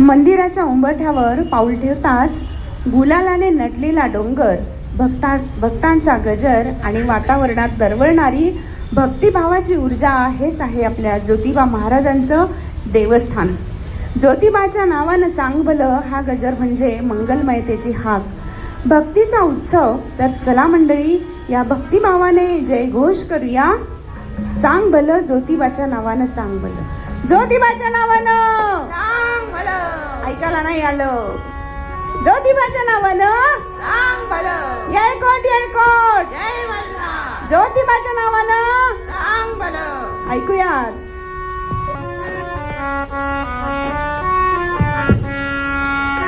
मंदिराच्या उंबरठ्यावर पाऊल ठेवताच गुलालाने नटलेला डोंगर भक्ता भक्तांचा गजर आणि वातावरणात दरवळणारी भक्तिभावाची ऊर्जा हेच आहे आपल्या ज्योतिबा महाराजांचं देवस्थान. ज्योतिबाच्या नावानं चांगभलं हा गजर म्हणजे मंगलमयतेची हाक. भक्तीचा उत्सव तर चला मंडळी या भक्तिभावाने जयघोष करूया. चांगभलं ज्योतिबाच्या नावानं चांगभलं. ज्योतिबाच्या नावानं! ऐकायला नाही आलो. ज्योतिबाच्या नावानं येळकोट येळकोट ज्योतिबाच्या नावानं ऐकूया.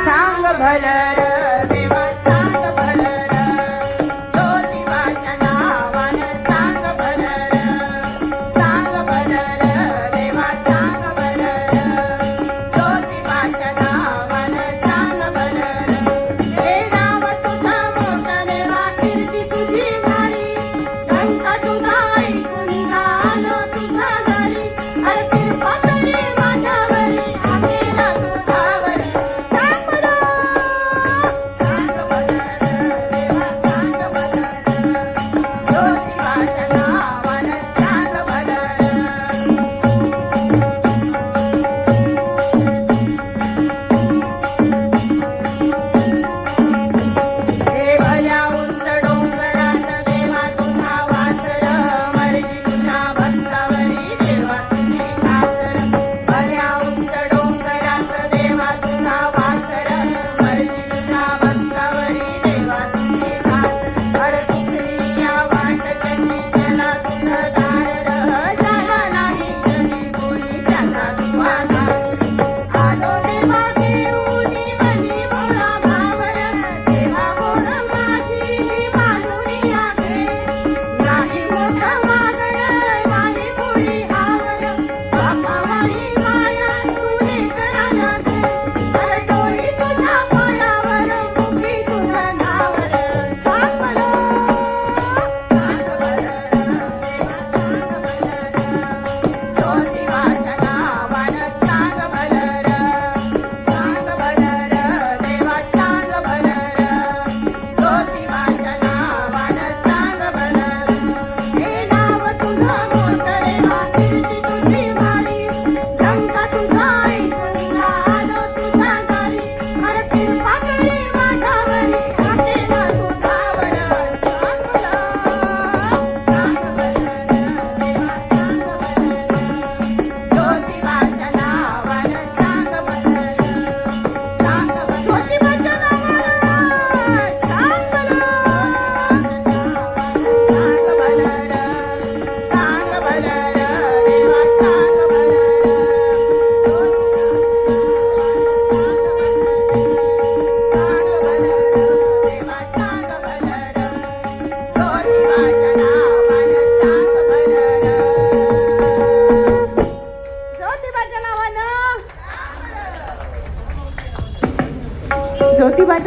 सांग भल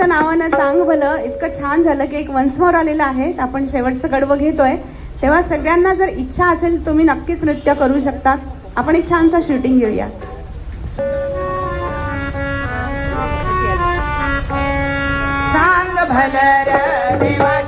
देवाच्या नावानं सांग भलं इतकं छान झालं की एक वंशमोर आलेलं आहे. आपण शेवटचं गडवं घेतोय. तेव्हा सगळ्यांना जर इच्छा असेल तुम्ही नक्कीच नृत्य करू शकता आपण एक छानसा शूटिंग घेऊया. देवा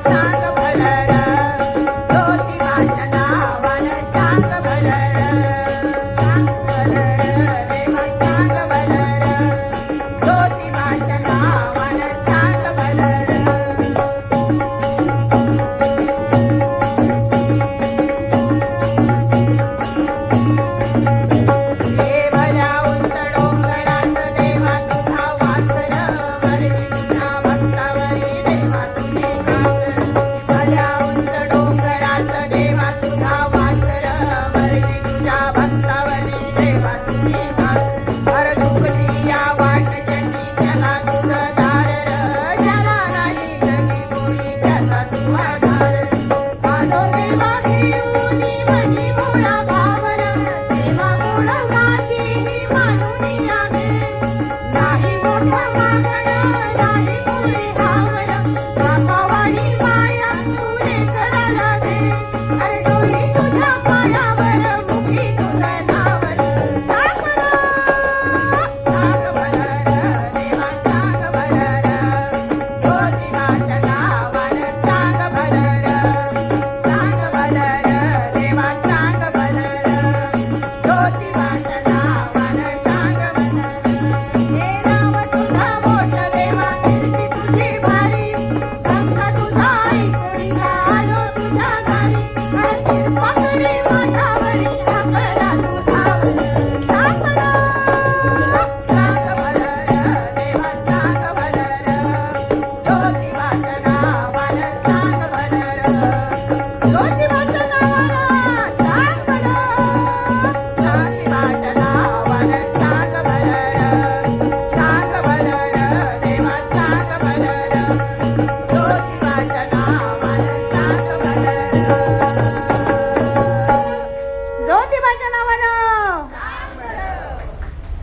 thank you